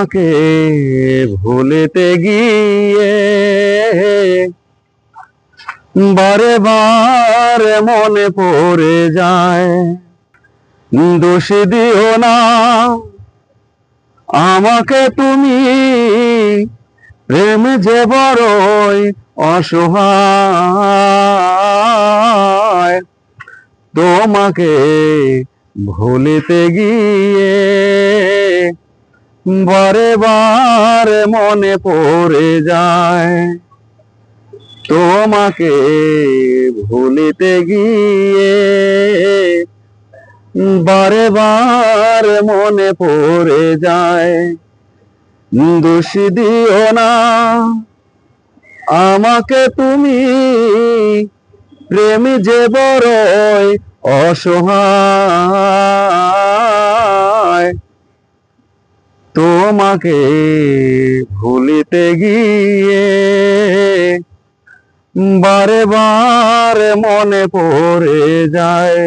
তোমাকে ভুলিতে গিয়ে বারে বারে মনে পড়ে যায়। দোষ দিও না, আমাকে তুমি প্রেম যে বড়ই অসহায়, তোমাকে ভুলিতে গিয়ে বারে বারে মনে পড়ে যায়। তোমাকে ভুলিতে গিয়ে বারে বারে মনে পড়ে যায়। দোষ দিও না, আমাকে তুমি প্রেমী যে বড়ই অসহায়। তোমাকে ভুলিতে গিয়ে বারে বারে মনে পড়ে যায়।